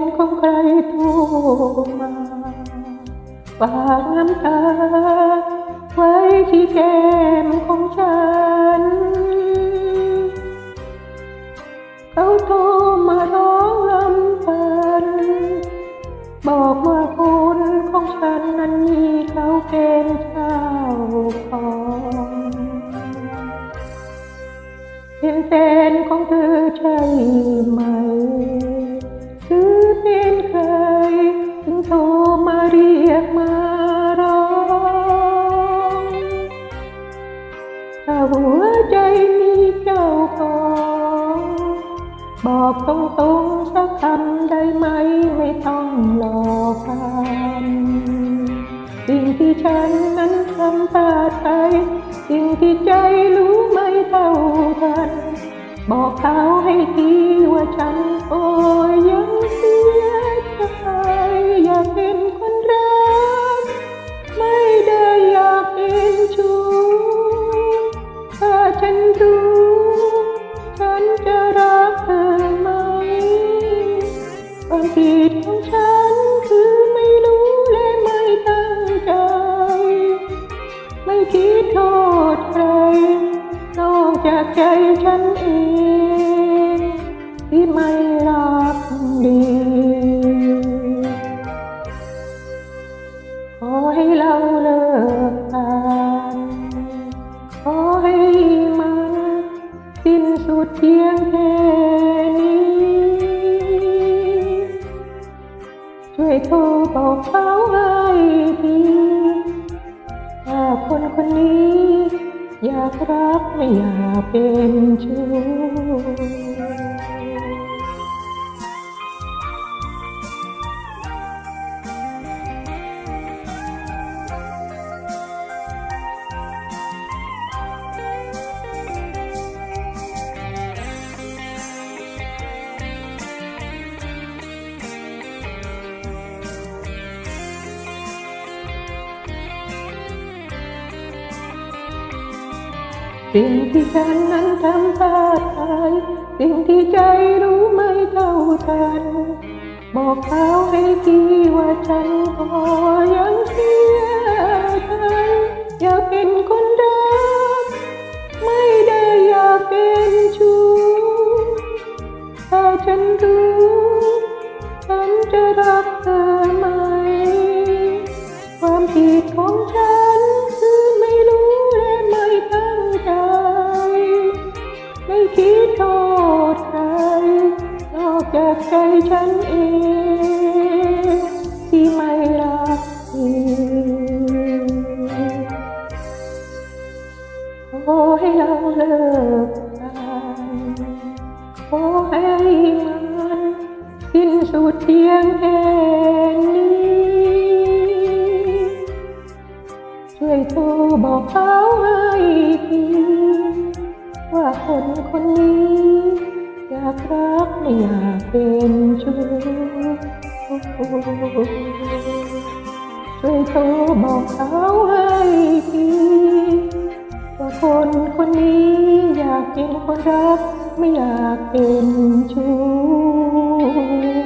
นของใครโทรมาฝากน้ำตาไว้ที่แก้มของฉัน เขาโทรมาร้องรำพัน บอกว่าคุณของฉันนั้นมีเขาเป็น รงๆสักคำได้ไหมไม่ต้องหลอกกันสิ่งที่ฉันนั้นทำพลาดไปสิ่งที่ใจรู้ไม่เท่าทัน บอกเขาให้ทีว่าฉันโอ้ย ผิดของฉันคือไม่รู้และไม่ตั้งใจ ไม่คิดโทษใคร นอกจากใจฉันเอง ที่ไม่รักดีขอให้เราเลิกกันขอให้มันสิ้นสุดเพียงแค่ โทรบอกเขาให้ดีว่าคนคนนี้ อยากรักไม่อยากเป็นชู้ สิ่งที่ฉันนั้นทำพลาดไปสิ่งที่ใจรู้ไม่เท่าทัน บอกเขาให้ทีว่าฉันก็ยังเสียใจอยากเป็นคนรัก ไม่ได้อยากเป็นชู้ถ้าฉันรู้ ฉันจะรักเธอไหม ความผิดของฉัน จากใจฉันเอง ที่ไม่รักเธอขอให้เราเลิกกันขอให้มันสิ้นสุดเพียงแค่นี้ช่วยโทรบอกเขาให้ทีว่าคนคนนี้ อยากรักไม่อยากเป็นชู้ช่วยโทรบอกเขาให้ทีว่าคนคนนี้อยากเป็นคนรัก ไม่อยากเป็นชู้